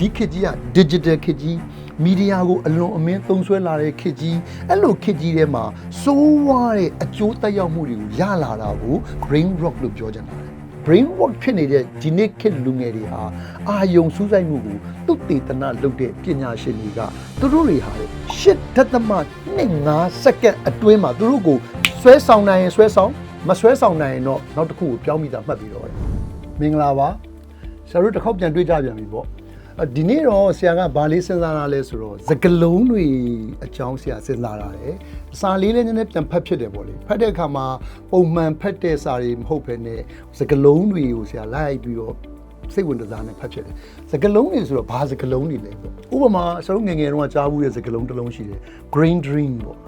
ဒီခေတ်ကြီးက digital ခေတ်ကြီးမီဒီယာကိုအလွန်အမင်းသုံးစွဲလာတဲ့ခေတ်ကြီးအဲ့လိုခေတ်ကြီးထဲမှာစိုးဝါတဲ့အကျိုးသက်ရောက်မှုတွေကိုရလာတာကို brain rock လို့ပြောကြတာ brain rock ဖြစ်နေတဲ့ဒီနေ့ခေတ်လူငယ်တွေဟာအာယုံစူးစိုက်မှုကိုသူတေသနာလုပ်တဲ့ပညာရှင်တွေကသူတို့တွေဟာရှစ်ဒသမ2.5စက္ကန့်အတွင်းမှာသူတို့ကိုဆွဲဆောင်နိုင်ရင်ဆွဲဆောင်မဆွဲဆောင်နိုင်ရင်တော့နောက်တစ်ခုကိုပြောင်းပြီးသားမှတ်ပြီးတော့တယ်မင်္ဂလာပါဆရာတို့တစ်ခေါက်ပြန်တွေ့ကြပြန်ပြီပေါ့အ ဒီနေ့တော့ဆရာကဘာလေးစဉ်းစားရလဲဆိုတော့စကလုံးတွေအကြောင်းဆရာစဉ်းစားရတယ်စာလေးလည်းနည်းနည်းပြန်ဖတ်ဖြစ်တယ်ပေါ့လေဖတ်တဲ့အခါမှာပုံမှန်ဖတ်တဲ့စာတွေမဟုတ်ဘဲနဲ့စကလုံးတွေကိုဆရာလိုက်ပြီးတော့စိတ်ဝင်စားနဲ့ဖတ်ဖြစ်တယ်စကလုံးတွေဆိုတော့ဘာစကလုံးတွေလဲပေါ့ဥပမာဆရာတို့ငယ်ငယ်တုန်းကကြားဘူးတဲ့စကလုံးတစ်လုံးရှိတယ် green dream ပေါ့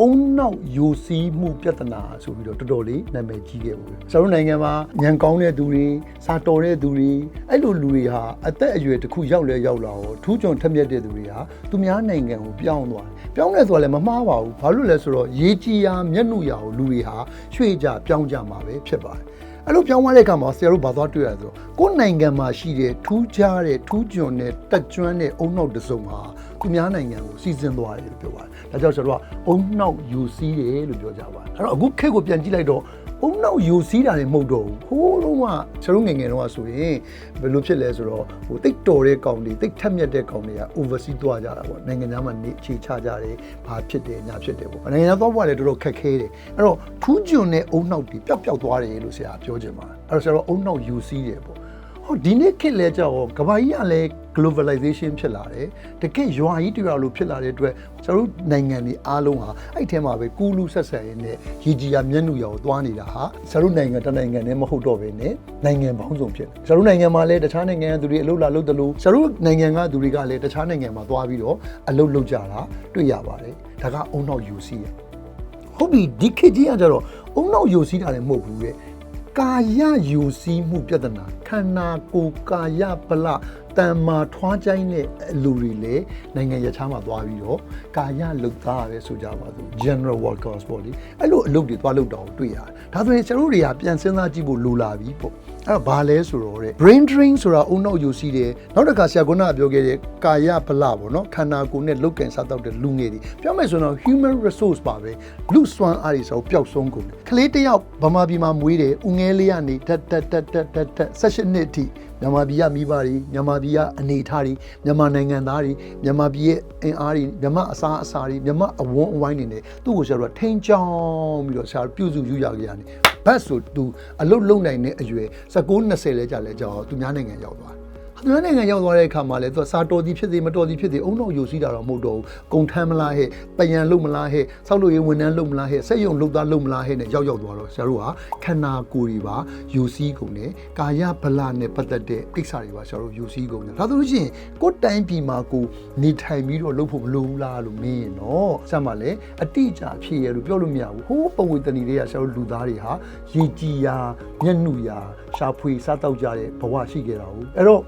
အုံနောက်ယိုစီးမှုပြဿနာဆိုပြီးတော့တော်တော်လေးနာမည်ကြီးခဲ့ဘူး။ကျွန်တော်တို့နိုင်ငံမှာညံကောင်းတဲ့သူတွေစာတော်တဲ့သူတွေအဲ့လိုလူတွေဟာအသက်အရွယ်တစ်ခုရောက်လဲရောက်လာတော့ထူးချွန်ထက်မြက်တဲ့သူတွေဟာသူများနိုင်ငံကိုပြောင်းသွားတယ်။ပြောင်းလဲဆိုတော့လည်းမမှားပါဘူး။ဘာလို့လဲဆိုတော့ရေးကြီးရာမျက်နှာရာကိုလူတွေဟာရွှေ့ကြပြောင်းကြမှာပဲဖြစ်ပါတယ်။အဲ့လိုပြောင်းသွားတဲ့အခါမှာဆရာတို့ဘာသွားတွေ့ရလဲဆိုတော့ကိုယ်နိုင်ငံမှာရှိတဲ့ထူးခြားတဲ့ထူးချွန်တဲ့တက်ကျွမ်းတဲ့အုံနောက်တစ်စုံဟာ သူများနိုင်ငံကိုစီစဉ်သွားတယ်လို့ပြောပါတယ်။ဒါကြောင့်ကျွန်တော်ကအုံနောက်ယူစီးတယ်လို့ပြောကြပါတယ်။အဲ့တော့အခုခေတ်ကိုပြန်ကြည့်လိုက်တော့အုံနောက်ယူစီးတာလည်းမဟုတ်တော့ဘူး။ဟိုးလုံးကကျွန်တော်ငယ်ငယ်တော့ဆိုရင်ဘယ်လိုဖြစ်လဲဆိုတော့ဟိုတိတ်တော်တဲ့ကောင်တွေတိတ်ထက်မြက်တဲ့ကောင်တွေက oversee သွားကြတာပေါ့။နိုင်ငံသားမှာနေအခြေချကြတယ်။ဘာဖြစ်တယ်ညာဖြစ်တယ်ပေါ့။နိုင်ငံသားသွားဖို့လည်းတော်တော်ခက်ခဲတယ်။အဲ့တော့ထူးချွန်တဲ့အုံနောက်တွေပျောက်ပျောက်သွားတယ်လို့ဆရာပြောချင်ပါတယ်။အဲ့တော့ဆရာတို့အုံနောက်ယူစီးတယ်ပေါ့။ ဟောဒီနေ့ခေတ်လဲကြောက်ကဘာကြီးကလည်း globalization ဖြစ်လာတယ်တကယ်ရွာကြီးတရားလို့ဖြစ်လာတဲ့အတွက်ကျွန်တော်တို့နိုင်ငံတွေအားလုံးဟာအဲ့ထဲမှာပဲကူးလူဆက်ဆံရင်းနဲ့ရည်ကြီးရမျက်နှာရောကိုသွားနေတာဟာကျွန်တော်တို့နိုင်ငံတစ်နိုင်ငံနဲ့မဟုတ်တော့ဘဲနဲ့နိုင်ငံပေါင်းစုံဖြစ်တယ်ကျွန်တော်တို့နိုင်ငံမှာလည်းတခြားနိုင်ငံကသူတွေအလုပ်လာလုပ်တယ်လို့ကျွန်တော်တို့နိုင်ငံကသူတွေကလည်းတခြားနိုင်ငံမှာသွားပြီးတော့အလုပ်လုပ်ကြတာတွေ့ရပါတယ်ဒါကအုံနောက်ယူစီးရဟုတ်ပြီဒီခေတ်ကြီးကကြတော့အုံနောက်ယူစီးတာလည်းမဟုတ်ဘူးတဲ့ ကာယယူစီးမှုပြဿနာခန္ဓာကိုယ်ကာယပလတန်မာထွားကြိုင်းတဲ့အလူတွေလည်းနိုင်ငံရခြားမှာသွားပြီးတော့ကာယလုတ်သားရဲဆိုကြပါစို့ general workers ပေါ့လေအဲ့လိုအလုပ်တွေသွားလုပ်တာကိုတွေ့ရတယ်ဒါဆိုရင်ကျွန်တော်တို့တွေကပြန်စဉ်းစားကြည့်ဖို့လိုလာပြီပေါ့ အဲ့တော့ဘာလဲဆိုတော့တဲ့ brain drain ဆိုတာအုံနောက်ယူစီးတယ်နောက်တစ်ခါဆရာကကပြောခဲ့တဲ့ကာယပလပေါ့နော်ခန္ဓာကိုယ်နဲ့လုတ်ကန်စားတော့တဲ့လူငယ်တွေပြောမယ်ဆိုတော့ human resource ပါပဲလူစွမ်းအားတွေဆိုပျောက်ဆုံးကုန်တယ်ကလေးတစ်ယောက်ဗမာပြည်မှာမွေးတယ်ဦးငယ်လေးကနေတက်တက်တက်တက်တက်တက်16နှစ်အထိမြန်မာပြည်ကမိဘတွေမြန်မာပြည်ကအနေအထားတွေမြန်မာနိုင်ငံသားတွေမြန်မာပြည်ရဲ့အင်အားတွေမြန်မာအစားအစာတွေမြန်မာအဝန်းအဝိုင်းတွေနဲ့သူ့ကိုဆရာတို့ကထိန်းချောင်းပြီးတော့ဆရာတို့ပြုစုယူရကြရတယ်ဘတ်ဆိုသူအလုတ်လုံနိုင်တဲ့အရွယ်19 20လဲကြာလဲကြာတော့သူများနိုင်ငံရောက်သွားတယ် သူများနိုင်ငံရောက်သွားတဲ့အခါမှာလည်းသူကစာတော်သည်ဖြစ်စေမတော်သည်ဖြစ်စေအုံတော့ယူစီးတာတော့မဟုတ်တော့ဘူးကုံထမ်းမလားဟဲ့ပယံလုံမလားဟဲ့ဆောက်လို့ရဝန်ထမ်းလုံမလားဟဲ့စက်ရုံလုံသားလုံမလားဟဲ့နဲ့ရောက်ရောက်သွားတော့ဆရာတို့ကခန္ဓာကိုယ်တွေပါယူစီးကုန်တယ်ကာယဗလနဲ့ပတ်သက်တဲ့ကိစ္စတွေပါဆရာတို့ယူစီးကုန်တယ်ဒါဆိုလို့ရှိရင်ကိုယ်တိုင်းပြည်မှာကိုနေထိုင်ပြီးတော့လုပ်ဖို့မလိုဘူးလားလို့မင်းရင်တော့ဆရာမလည်းအတိအကျဖြစ်ရလို့ပြောလို့မရဘူးဟိုးပုံဝေတဏီတွေကဆရာတို့လူသားတွေဟာရည်ကြည်ရာမျက်နှာရာရှာဖွေစားတော့ကြတဲ့ဘဝရှိခဲ့တာဟုတ်အဲ့တော့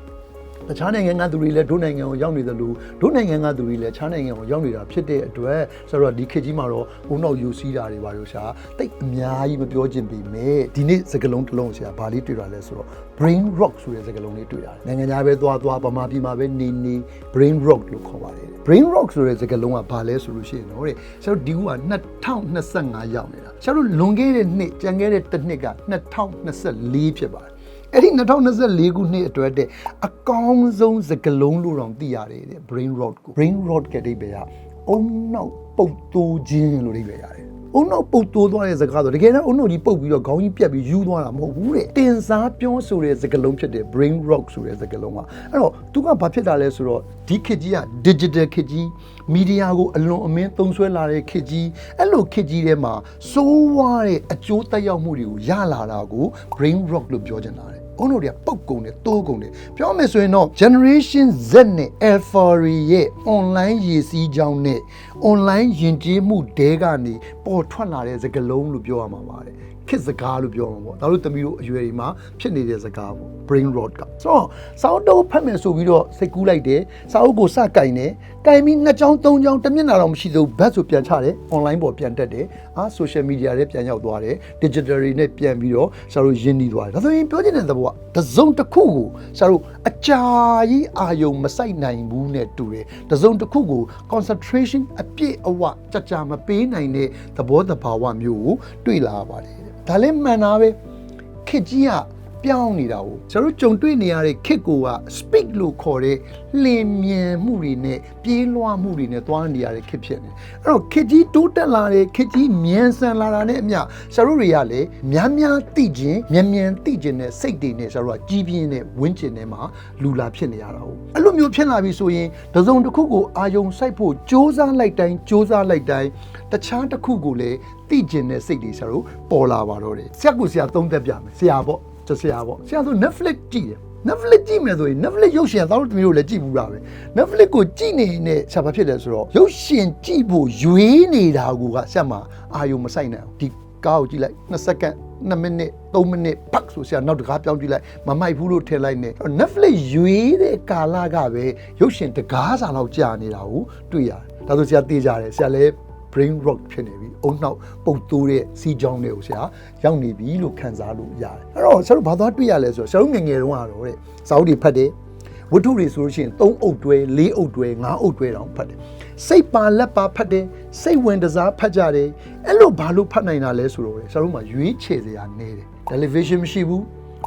တခြားနိုင်ငံကသူတွေလည်းဒုနိုင်ငံကိုရောက်နေတယ်လို့ဒုနိုင်ငံကသူတွေလည်းခြားနိုင်ငံကိုရောက်နေတာဖြစ်တဲ့အတွက်ဆိုတော့ဒီခေတ်ကြီးမှာတော့ဘုံတော့ယူစီးတာတွေပါလို့ရှာတိတ်အများကြီးမပြောချင်ပေမဲ့ဒီနေ့စကလုံးတစ်လုံးဆရာဘာလေးတွေ့တာလဲဆိုတော့ brain rock ဆိုတဲ့စကလုံးလေးတွေ့တာနိုင်ငံခြားပဲသွားသွားဗမာပြည်မှာပဲနေနေ brain rock လို့ခေါ်ပါတယ် brain rock ဆိုတဲ့စကားလုံးကဘာလဲဆိုလို့ရှိရင်တော့တဲ့ဆရာတို့ဒီခုက2025ရောက်နေတာဆရာတို့လွန်ခဲ့တဲ့နှစ်ကြံခဲ့တဲ့တစ်နှစ်က2024ဖြစ်ပါတယ် အဲ့ဒီ2024ခုနှစ်အတွက်တဲ့အကောင်းဆုံးစကလုံးလို့တောင်သိရတယ်တဲ့ brain rot ကို brain rot ကတိတ်ပဲကအုံနောက်ပုတ်တိုးခြင်းလို့အိဗယ်ရတယ်အုံနောက်ပုတ်တိုးသွားတဲ့စကားဆိုတကယ်တော့အုံနောက်ကြီးပုတ်ပြီးတော့ခေါင်းကြီးပြက်ပြီးယူသွားတာမဟုတ်ဘူးတဲ့တင်စားပြောဆိုတဲ့စကားလုံးဖြစ်တဲ့ brain rock ဆိုတဲ့စကားလုံးကအဲ့တော့သူကဘာဖြစ်တာလဲဆိုတော့ဒီခေတ်ကြီးက digital ခေတ်ကြီးမီဒီယာကိုအလွန်အမင်းသုံးစွဲလာတဲ့ခေတ်ကြီးအဲ့လိုခေတ်ကြီးထဲမှာစိုးဝါးတဲ့အကျိုးသက်ရောက်မှုတွေကိုရလာတာကို brain rock လို့ပြောချင်တာတဲ့ အုံတို့တွေကပုတ်ကုန်တယ်တိုးကုန်တယ်ပြောမယ်ဆိုရင်တော့ generation Z နဲ့ Alpha တွေရဲ့ online ရည်စည်းကြောင်းနဲ့ online ယဉ်ကျေးမှုတဲကနေပေါ်ထွက်လာတဲ့စကားလုံးလို့ပြောရမှာပါတယ် ခစ်စကားလို့ပြောမှာပေါ့ဒါတို့သမီးတို့အရွယ်တွေမှာဖြစ်နေတဲ့စကားပေါ့ brain rot ကဆိုတော့စောင်းတုံးဖတ်မယ်ဆိုပြီးတော့စိတ်ကူးလိုက်တယ်စာအုပ်ကိုစကင်တယ်ကင်ပြီးနှစ်ချောင်းသုံးချောင်းတစ်မျက်နှာတော့မရှိသေးဘူးဘတ်ဆိုပြန်ချတယ် online ပေါ်ပြန်တက်တယ်အာ social media တွေပြန်ရောက်သွားတယ် digital တွေနဲ့ပြန်ပြီးတော့ဆရာတို့ယဉ်နေသွားတယ်ဒါဆိုရင်ပြောချင်တဲ့သဘောကတစ်စုံတစ်ခုကိုဆရာတို့အကြာကြီးအာယုံမဆိုင်နိုင်ဘူးနဲ့တူတယ်တစ်စုံတစ်ခုကို concentration အပြည့်အဝကြကြမပေးနိုင်တဲ့သဘောတဘာဝမျိုးကိုတွေ့လာရပါတယ်တဲ့ ဒါလည်းမှန်တာပဲခက်ကြီးက ပြောင်းနေတာကိုကျွန်တော်ကြုံတွေ့နေရတဲ့ခစ်ကိုက speak လို့ခေါ်တဲ့လင်မြန်မှုတွေနဲ့ပြေးလွှားမှုတွေနဲ့သွားနေရတဲ့ခစ်ဖြစ်နေအဲ့တော့ခစ်ကြီးတိုးတက်လာတဲ့ခစ်ကြီးမြန်ဆန်လာတာနဲ့အမျှကျွန်တော်တွေကလည်းများများသိခြင်းမြန်မြန်သိခြင်းနဲ့စိတ်တွေနဲ့ကျွန်တော်ကကြီးပြင်းတဲ့ဝန်းကျင်ထဲမှာလူလာဖြစ်နေရတာဟုတ်အဲ့လိုမျိုးဖြစ်လာပြီဆိုရင်တစုံတစ်ခုကိုအာယုံစိုက်ဖို့ကြိုးစားလိုက်တိုင်းကြိုးစားလိုက်တိုင်းတခြားတစ်ခုကိုလည်းသိကျင်တဲ့စိတ်တွေဆရာတို့ပေါ်လာပါတော့တယ်ဆရာကဆရာသုံးသက်ပြမယ်ဆရာပေါ့ ကျဆရာပေါ့ဆရာဆို Netflix ကြည့်တယ် Netflix ကြည့်မယ်ဆိုရင် Netflix ရုပ်ရှင်သောတို့တမျိုးလည်းကြည့်ဘူးလားပဲ Netflix ကိုကြည့်နေနေဆရာဘာဖြစ်လဲဆိုတော့ရုပ်ရှင်ကြည့်ဖို့ရွေးနေတာကဆရာမအာယုံမဆိုင်နိုင်ဘူးဒီကားကိုကြည့်လိုက်2စက္ကန့်2မိနစ်3မိနစ်ပတ်ဆိုဆရာနောက်တကားပြောင်းကြည့်လိုက်မမိုက်ဘူးလို့ထည့်လိုက်နေ Netflix ရွေးတဲ့ကာလကပဲရုပ်ရှင်တကားစာလောက်ကြာနေတာကိုတွေ့ရတယ်ဒါဆိုဆရာသိကြတယ်ဆရာလည်း brain rot ဖြစ်နေပြီအုံနောက်ပုတ်တိုးတဲ့စီးကြောင်းတွေကိုဆရာရောက်နေပြီလို့ခံစားလို့ရတယ်အဲ့တော့ဆရာတို့ဘာသွားတွေ့ရလဲဆိုတော့ဆရာတို့ငယ်ငယ်တုန်းကတော့တဲ့စာအုပ်တွေဖတ်တယ်ဝတ္ထုတွေဆိုလို့ရှိရင်3အုပ်တွဲ4အုပ်တွဲ5အုပ်တွဲတောင်ဖတ်တယ်စိတ်ပါလက်ပါဖတ်တယ်စိတ်ဝင်တစားဖတ်ကြတယ်အဲ့လိုဘာလို့ဖတ်နိုင်တာလဲဆိုတော့ဆရာတို့မှာရွေးချယ်စရာနေတယ် television မရှိဘူး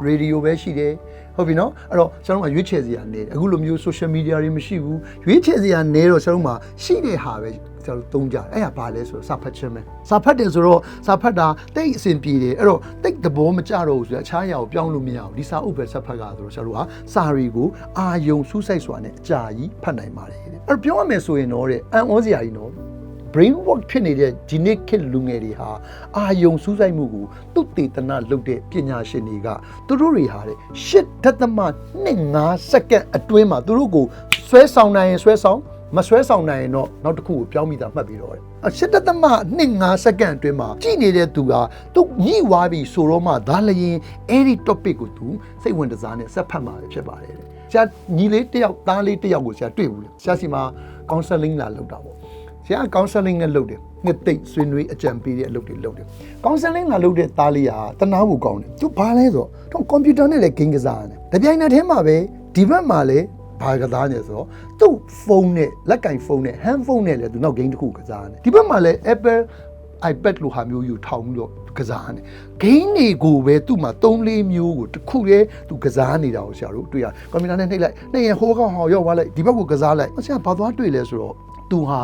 radio ပဲရှိတယ် ဟုတ်ပြီနော်အဲ့တော့ကျွန်တော်တို့ကရွေးချယ်စရာနေတယ်အခုလိုမျိုး social media တွေမရှိဘူးရွေးချယ်စရာနေတော့ကျွန်တော်တို့မှာရှိတဲ့ဟာပဲကျွန်တော်တို့သုံးကြတယ်အဲ့ဒါဘာလဲဆိုတော့စာဖတ်ခြင်းပဲစာဖတ်တယ်ဆိုတော့စာဖတ်တာတိတ်အဆင်ပြေတယ်အဲ့တော့တိတ်သဘောမကျတော့ဘူးဆိုတော့အခြားအရာကိုပြောင်းလို့မရဘူးဒီစာအုပ်ပဲဆက်ဖတ်ကြဆိုတော့ကျွန်တော်တို့ကစာတွေကိုအာယုံစူးစိုက်စွာနဲ့အကြာကြီးဖတ်နိုင်ပါတယ်တဲ့အဲ့တော့ပြောရမယ်ဆိုရင်တော့တဲ့အံ့ဩစရာကြီးနော် brain work ဖြစ်နေတဲ့ဒီနေ့ခေတ်လူငယ်တွေဟာအာယုံစူးစိုက်မှုကိုသူတေသနာလုပ်တဲ့ပညာရှင်တွေကသူတို့တွေဟာတဲ့ရှစ်ဒသမ2.5စက္ကန့်အတွင်းမှာသူတို့ကိုဆွဲဆောင်နိုင်ရင်ဆွဲဆောင်မဆွဲဆောင်နိုင်ရင်တော့နောက်တစ်ခုကိုပြောင်းမိတာမှတ်ပြီးတော့တယ်အရှစ်ဒသမ2.5စက္ကန့်အတွင်းမှာကြည့်နေတဲ့သူကသူညှိဝါပြီဆိုတော့မှဒါလျင်အဲ့ဒီ topic ကိုသူစိတ်ဝင်စားနဲ့ဆက်ဖတ်မှာဖြစ်ပါတယ်တဲ့ဆရာညီလေးတစ်ယောက်သားလေးတစ်ယောက်ကိုဆရာတွေ့ဘူးလေဆရာစီမှာ counseling လာလုပ်တာပေါ့ ဆရာ counseling နဲ့လုပ်တယ်နှစ်သိမ့်ဆွေးနွေးအကြံပေးတဲ့အလုပ်တွေလုပ်တယ် counseling လာလုပ်တဲ့သားလေးဟာတနာဖို့ကောင်းတယ်သူဘာလဲဆိုတော့ကွန်ပျူတာနဲ့လည်းဂိမ်းကစားရတယ်တပြိုင်နက်တည်းမှာပဲဒီဘက်မှာလည်းဘာကစားနေဆိုတော့သူ့ဖုန်းနဲ့လက်ကင်ဖုန်းနဲ့ hand phone နဲ့လည်းသူနောက်ဂိမ်းတစ်ခုကစားရတယ်ဒီဘက်မှာလည်း Apple iPad လိုဟာမျိုးယူထောင်ပြီးတော့ကစားနေဂိမ်းတွေကိုပဲသူ့မှာ3 4မျိုးကိုတစ်ခုတည်းသူကစားနေတာကိုဆရာတို့တွေ့ရကွန်ပျူတာနဲ့နှိပ်လိုက်နှိပ်ရင်ဟိုးကောင်ဟောရောက်သွားလိုက်ဒီဘက်ကိုကစားလိုက်ဆရာဘာသွားတွေ့လဲဆိုတော့သူဟာ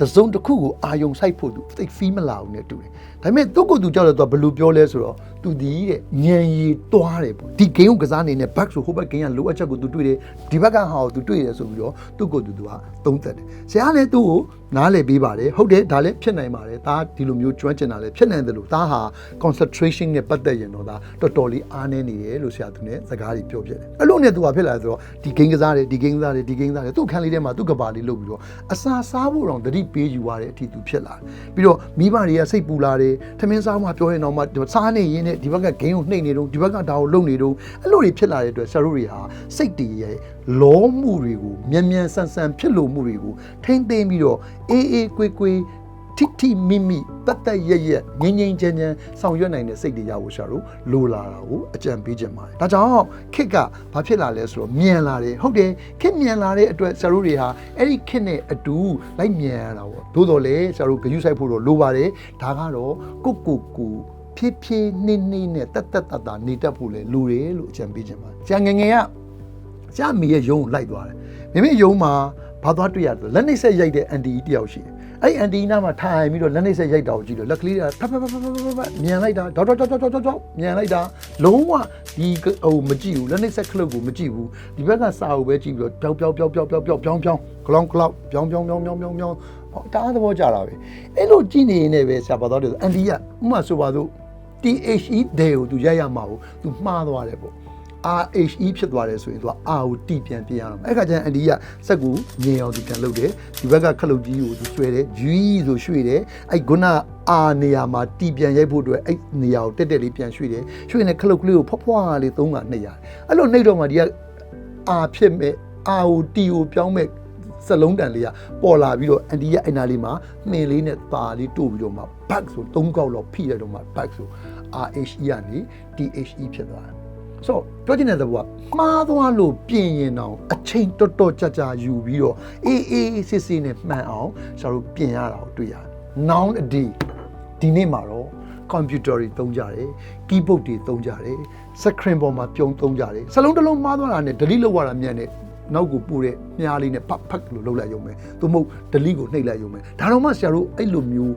တစုံတစ်ခုကိုအာယုံဆိုင်ဖို့သူသိဖီးမလာဘူးနဲ့တူတယ်။ဒါပေမဲ့သူ့ကိုယ်သူကြောက်တယ်သူကဘယ်လိုပြောလဲဆိုတော့သူဒီတဲ့ညံရီတွားတယ်ပေါ့။ဒီဂိမ်းကိုကစားနေနဲ့ back ဆိုဟိုဘက်ဂိမ်းကလိုအပ်ချက်ကိုသူတွေ့တယ်။ဒီဘက်ကဟာကိုသူတွေ့တယ်ဆိုပြီးတော့သူ့ကိုယ်သူသူကသုံးသက်တယ်။ဆရာကလည်းသူ့ကိုနားလည်ပေးပါတယ်။ဟုတ်တယ်ဒါလည်းဖြစ်နိုင်ပါတယ်။ဒါဒီလိုမျိုးကျွမ်းကျင်တာလည်းဖြစ်နိုင်တယ်လို့ဒါဟာ concentration နဲ့ပတ်သက်ရင်တော့ဒါတော်တော်လေးအားနည်းနေတယ်လို့ဆရာသူနဲ့စကားတွေပြောပြတယ်။အဲ့လိုနဲ့သူကဖြစ်လာဆိုတော့ဒီဂိမ်းကစားတယ်ဒီဂိမ်းကစားတယ်ဒီဂိမ်းကစားတယ်သူ့ခန်းလေးထဲမှာသူ့ကဘာလေးလုပ်ပြီးတော့အစာစားဖို့တော့တတိပေးယူရတဲ့အထိသူဖြစ်လာတယ်။ပြီးတော့မိဘတွေကစိတ်ပူလာတယ်။ထမင်းစားမှပြောရင်တော့မှစားနေရင်းနဲ့ဒီဘက်ကဂိမ်းကိုနှိမ့်နေတော့ဒီဘက်ကဒါကိုလုံနေတော့အဲ့လိုတွေဖြစ်လာတဲ့အတွက်ဆရာတို့တွေဟာစိတ်တည်ရဲ့လောမှုတွေကိုမြန်မြန်ဆန်ဆန်ဖြစ်လို့မှုတွေကိုထိမ့်သိမ်းပြီးတော့အေးအေးကွေးကွေး ထိထိမိမိတတ်တတ်ရရက်ငင်းငင်းချမ်းချမ်းဆောင်ရွက်နိုင်တဲ့စိတ်တွေရဖို့ရှာလို့လိုလာတာကိုအကြံပေးခြင်းပါတယ်။ဒါကြောင့်ခစ်ကဘာဖြစ်လာလဲဆိုတော့မြန်လာတယ်ဟုတ်တယ်ခစ်မြန်လာတဲ့အတွက်ဆရာတို့တွေဟာအဲ့ဒီခစ်နဲ့အတူလိုက်မြန်ရတာပေါ့။သို့တော်လည်းဆရာတို့ဂရုစိုက်ဖို့တော့လိုပါတယ်။ဒါကတော့ကိုကိုကိုဖြည်းဖြည်းနှင်းနှင်းနဲ့တက်တက်တတ်တာနေတတ်ဖို့လေလိုတယ်လို့အကြံပေးခြင်းပါတယ်။ဆရာငယ်ငယ်ကဆရာမိရဲ့ယုံကိုလိုက်သွားတယ်။မိမိယုံမှာဘာသွားတွေ့ရလဲလက်နှိပ်ဆက်ရိုက်တဲ့အန်တီတယောက်ရှိတယ်။ အဲ့အန်တီနာမှာထိုင်ပြီးတော့လက်နှိပ်ဆက်ရိုက်တာကိုကြည့်တော့လက်ကလေးကဖတ်ဖတ်ဖတ်ဖတ်ဖတ်ဖတ်မြန်လိုက်တာဒေါက်ဒေါက်ဒေါက်ဒေါက်ဒေါက်ဒေါက်မြန်လိုက်တာလုံးဝဒီဟိုမကြည့်ဘူးလက်နှိပ်ဆက်ကလုတ်ကိုမကြည့်ဘူးဒီဘက်ကစာအုပ်ပဲကြည့်ပြီးတော့ပျောက်ပျောက်ပျောက်ပျောက်ပျောက်ပျောက်ပျောင်းပျောင်းကလောင်းကလောက်ပျောင်းပျောင်းပျောင်းပျောင်းပျောင်းပျောင်းဟောတအားသဘောကျတာပဲအဲ့လိုကြည့်နေရင်လည်းပဲဆရာဘာတော်တယ်အန်တီကဥမာဆိုပါစို့ THE တဲ့ကိုသူရိုက်ရမှာကိုသူမှားသွားတယ်ပေါ့ RHE ဖြစ်သွားတယ်ဆိုရင်သူက R ကိုတီပြန်ပြင်ရအောင်အဲ့ခါကျရင်အန်ဒီကစက်ကိုငြိမ်အောင်သူပြန်လုပ်တယ်ဒီဘက်ကခလုတ်ကြီးကိုသူဆွဲတယ် G ဆိုရွှေ့တယ်အဲ့ခုန R နေရာမှာတီပြန်ရိုက်ဖို့အတွက်အဲ့နေရာကိုတက်တက်လေးပြန်ရွှေ့တယ်ရွှေ့နေခလုတ်ကလေးကိုဖွားဖွားလေးသုံးတာနှိပ်ရတယ်အဲ့လိုနှိပ်တော့မှဒီက R ဖြစ်မဲ့ R ကို T ကိုပြောင်းမဲ့စလုံးတန်လေးကပေါ်လာပြီးတော့အန်ဒီရဲ့အနာလေးမှာမှင်လေးနဲ့ပါလေးတို့ပြီးတော့မှ back ဆို၃កောက်တော့ဖိရတော့မှ back ဆို RHE ကနေ THE ဖြစ်သွားတယ် ဆိုတော့ပြောချင်တဲ့သဘောကမှားသွားလို့ပြင်ရင်တော့အချိန်တော်တော်ကြာကြာယူပြီးတော့အေးအေးစစ်စစ်နဲ့မှန်အောင်ကျွန်တော်တို့ပြင်ရတာကိုတွေ့ရတယ် noun a day ဒီနေ့မှာတော့ computer တွေသုံးကြတယ် keyboard တွေသုံးကြတယ် screen ပေါ်မှာပြုံသုံးကြတယ်စလုံးတစ်လုံးမှားသွားတာနဲ့ delete လုပ်ရတာမြန်တယ်နောက်ကိုပို့တဲ့မြားလေးနဲ့ဖတ်ဖတ်လို့လုပ်လိုက်ရုံပဲသို့မဟုတ် delete ကိုနှိပ်လိုက်ရုံပဲဒါတော့မှဆရာတို့အဲ့လိုမျိုး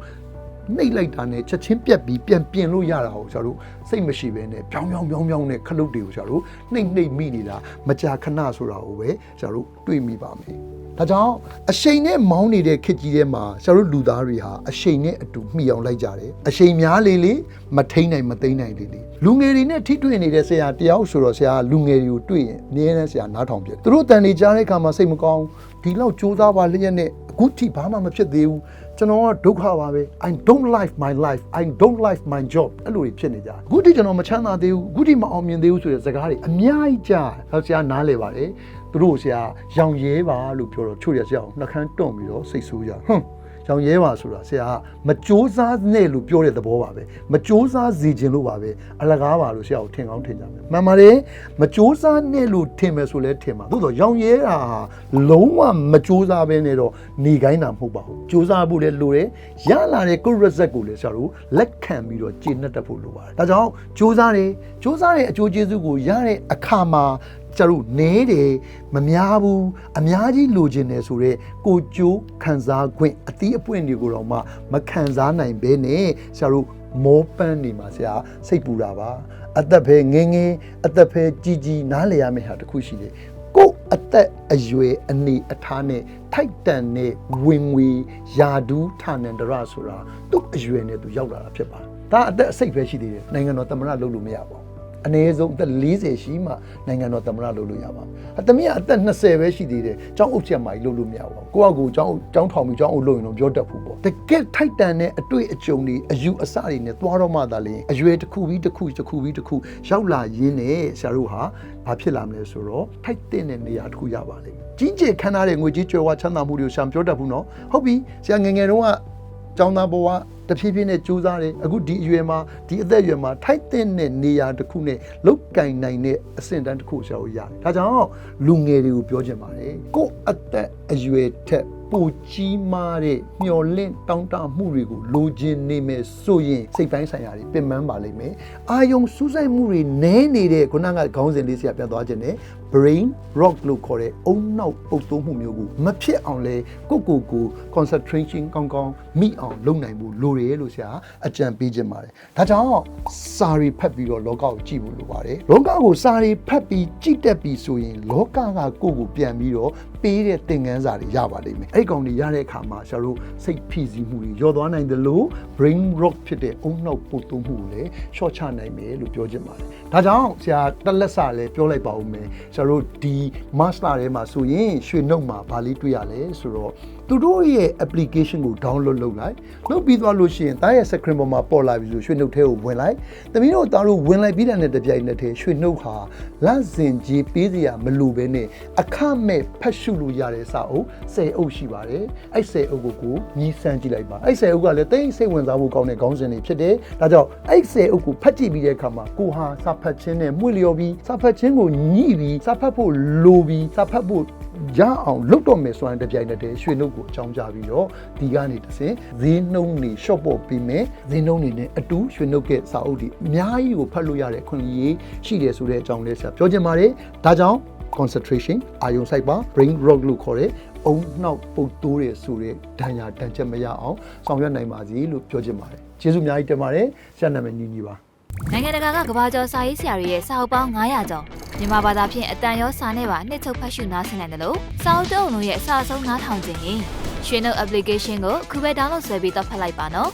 နှိပ်လိုက်တာနဲ့ချက်ချင်းပြက်ပြီးပြန်ပြင်လို့ရတာကိုဆရာတို့စိတ်မရှိဘဲနဲ့ပြောင်းပြောင်းပြောင်းပြောင်းနဲ့ခလုတ်တွေကိုဆရာတို့နှိပ်နှိပ်မိနေတာမကြာခဏဆိုတာကိုပဲဆရာတို့တွေ့မိပါမယ်ဒါကြောင့်အရှိန်နဲ့မောင်းနေတဲ့ခစ်ကြီးထဲမှာဆရာတို့လူသားတွေဟာအရှိန်နဲ့အတူမှီအောင်လိုက်ကြတယ်အရှိန်များလေလေမထိန်နိုင်မသိမ့်နိုင်လေလေလူငယ်တွေနဲ့ထိတွေ့နေတဲ့ဆရာတယောက်ဆိုတော့ဆရာကလူငယ်တွေကိုတွေ့ရင်အနည်းနဲ့ဆရာနားထောင်ပြတယ်သူတို့တန်နေကြားတဲ့အခါမှာစိတ်မကောင်း ဒီလောက်စူးစမ်းပါလျက်နဲ့အခုထိဘာမှမဖြစ်သေးဘူးကျွန်တော်ကဒုက္ခပါပဲ I don't like my life I don't like my job အဲ့လိုတွေဖြစ်နေကြတယ်အခုထိကျွန်တော်မချမ်းသာသေးဘူးအခုထိမအောင်မြင်သေးဘူးဆိုတဲ့စကားတွေအများကြီးကြားတယ်ဆရာနားလေပါတယ်သူတို့ဆရာရောင်ရဲပါလို့ပြောတော့ချို့ရဆရာအောင်နှခမ်းတွန့်ပြီးတော့စိတ်ဆိုးကြဟွန်း ရောင်ရဲပါဆိုတာဆရာကမကြိုးစားနဲ့လို့ပြောတဲ့သဘောပါပဲမကြိုးစားစေခြင်းလို့ပါပဲအလကားပါလို့ဆရာကိုထင်ကောင်းထင်ကြမယ်မှန်ပါတယ်မကြိုးစားနဲ့လို့ထင်မယ်ဆိုလဲထင်ပါသို့တော့ရောင်ရဲတာဟာလုံးဝမကြိုးစားဘဲနဲ့တော့နေခိုင်းတာမဟုတ်ပါဘူးကြိုးစားဖို့လဲလိုတယ်ရလာတဲ့ကိုယ် result ကိုလည်းဆရာတို့လက်ခံပြီးတော့ကျေနပ်တတ်ဖို့လိုပါတယ်ဒါကြောင့်ကြိုးစားတယ်ကြိုးစားတဲ့အကျိုးကျေးဇူးကိုရတဲ့အခါမှာ ကျတို့နဲတယ်မများဘူးအများကြီးလိုချင်တယ်ဆိုတော့ကိုကြိုးခံစားခွင့်အသီးအပွင့်တွေကိုတော့မှမခံစားနိုင်ဘဲနဲ့ဆရာတို့မောပန်းနေမှာဆရာစိတ်ပူတာပါအသက်ပဲငင်းငင်းအသက်ပဲကြီးကြီးနားလည်ရမယ့်ဟာတစ်ခုရှိတယ်ကိုယ်အသက်အရွယ်အနေအထားနဲ့ထိုက်တန်တဲ့ဝင်ငွေယာဒူးဌာနန္တရဆိုတာသူ့အရွယ်နဲ့သူရောက်လာတာဖြစ်ပါတယ်ဒါအသက်အစိတ်ပဲရှိသေးတယ်နိုင်ငံတော်တမရလုပ်လို့မရပါဘူး အနည်းဆုံးအသက်40ရှိမှနိုင်ငံတော်သမ္မတလုပ်လို့ရပါမယ်။အသမီးကအသက်20ပဲရှိသေးတယ်။ကျောင်းအုပ်ချက်မှကြီးလုပ်လို့မရပါဘူး။ကိုယ့်အကူကျောင်းကျောင်းထောင်ပြီးကျောင်းအုပ်လုပ်ရင်တော့ပြောတတ်ဘူးပေါ့။တကယ်ထိုက်တန်တဲ့အတွေ့အကြုံတွေအယူအဆတွေနဲ့သွားတော့မှသာလေအရွယ်တစ်ခုပြီးတစ်ခုတစ်ခုပြီးတစ်ခုရောက်လာရင်းနဲ့ဆရာတို့ဟာဘာဖြစ်လာမလဲဆိုတော့ထိုက်တဲ့နေရာတစ်ခုရပါလိမ့်မယ်။ကြီးကျယ်ခမ်းနားတဲ့ငွေကြီးကြွယ်ဝချမ်းသာမှုတွေကိုရှာပြောတတ်ဘူးနော်။ဟုတ်ပြီ။ဆရာငယ်ငယ်တုန်းက ကျောင်းသားဘဝတဖြည်းဖြည်းနဲ့ကြိုးစားတယ်အခုဒီအရွယ်မှာဒီအသက်အရွယ်မှာထိုက်တဲ့နေရာတစ်ခုနဲ့လုတ်ကင်နိုင်တဲ့အဆင့်တန်းတစ်ခုဆရာတို့ရတယ်ဒါကြောင့်လူငယ်တွေကိုပြောချင်ပါတယ်ကိုယ့်အသက်အရွယ်ထက် ပိုကြီးမားတဲ့မျော်လင့်တောင်းတမှုတွေကိုလိုချင်နေမယ်ဆိုရင်စိတ်ပိုင်းဆိုင်ရာတွေပြင်ပန်းပါလိမ့်မယ်အာယုံစူးစိုက်မှုတွေနည်းနေတဲ့ခုနကခေါင်းစဉ်လေးဆရာပြသွားခြင်းနဲ့ brain rock လို့ခေါ်တဲ့အုံနောက်ပုတ်သိုးမှုမျိုးကိုမဖြစ်အောင်လဲကိုယ့်ကိုယ်ကို concentration ကောင်းကောင်းမိအောင်လုပ်နိုင်ဖို့လိုတယ်လို့ဆရာအကြံပေးခြင်းပါတယ်ဒါကြောင့်စာရီဖတ်ပြီးတော့လောကကိုကြည့်ဖို့လိုပါတယ်လောကကိုစာရီဖတ်ပြီးကြည့်တတ်ပြီးဆိုရင်လောကကကိုယ့်ကိုပြန်ပြီးတော့ ပေးတဲ့သင်ခန်းစာတွေရပါလိမ့်မယ်အဲ့ဒီကောင်တွေရတဲ့အခါမှာဆရာတို့စိတ်ဖိစီးမှုတွေရောသွားနိုင်တယ်လို့ brain rock ဖြစ်တဲ့အုံနောက်ပုတ်သိုးမှုကိုလည်း short ချနိုင်မယ်လို့ပြောခြင်းပါတယ်ဒါကြောင့်ဆရာတက်လက်စာလည်းပြောလိုက်ပါဦးမယ်ဆရာတို့ဒီ master ထဲမှာဆိုရင်ရွှေနှုတ်မှာဗာလေးတွေ့ရလဲဆိုတော့ သူတို့ရဲ့ application ကို download လုပ်လိုက်လုပ်ပြီးသွားလို့ရှိရင်တားရဲ့ screen ပေါ်မှာပေါ်လာပြီဆိုရွှေနှုတ်ထဲကိုဝင်လိုက်တမီးတို့တားတို့ဝင်လိုက်ပြီးတဲ့နဲ့တပြိုင်နက်တည်းရွှေနှုတ်ဟာလန့်စင်ကြီးပေးစရာမလိုဘဲနဲ့အခမဲ့ဖတ်ရှုလို့ရတဲ့စာအုပ်10အုပ်ရှိပါတယ်အဲ့10အုပ်ကိုကိုညီးစမ်းကြည့်လိုက်ပါအဲ့10အုပ်ကလည်းတိတ်စိတ်ဝင်စားဖို့ကောင်းတဲ့ခေါင်းစဉ်တွေဖြစ်တယ်ဒါကြောင့်အဲ့10အုပ်ကိုဖတ်ကြည့်ပြီးတဲ့အခါမှာကိုဟာစာဖတ်ခြင်းနဲ့မှု့လျော်ပြီးစာဖတ်ခြင်းကိုညှိပြီးစာဖတ်ဖို့လိုပြီးစာဖတ်ဖို့ရအောင်လုပ်တော့မယ်ဆိုရင်တပြိုင်နက်တည်းရွှေနှုတ်ကိုအကြောင်းကြပြီးတော့ဒီကနေတစ်ဆင့်ဈေးနှုန်းတွေရှော့ပေါ့ပြီးမယ်ဈေးနှုန်းတွေနဲ့အတူရွှေနှုတ်ကစာအုပ်တွေအများကြီးကိုဖတ်လို့ရတဲ့ခွင့်ရရှိတယ်ဆိုတဲ့အကြောင်းလေးဆရာပြောချင်ပါတယ်ဒါကြောင့် concentration အာယုံစိုက်ပါ brain rock လို့ခေါ်တဲ့အုံနောက်ပုတ်တိုးတယ်ဆိုတဲ့ဒဏ်ရာတန်ချက်မရအောင်ဆောင်ရွက်နိုင်ပါစေလို့ပြောချင်ပါတယ်ကျေးဇူးအများကြီးတင်ပါတယ်ဆရာနာမည်ညီညီပါနိုင်ငံတကာကကဘာကျော်စာရေးဆရာတွေရဲ့စာအုပ်ပေါင်း900ကျော် မြန်မာဘာသာဖြင့်အတန်ရောစာနဲ့ပါနှစ်ချုပ်ဖတ်ရှုနားဆင်နိုင်တယ်လို့စာအုပ်တုံးလုံးရဲ့အစအဆုံးနားထောင်ခြင်းရင်ရွှေနှုတ် application ကိုခုပဲ download ဆွဲပြီးတော့ဖတ်လိုက်ပါနော်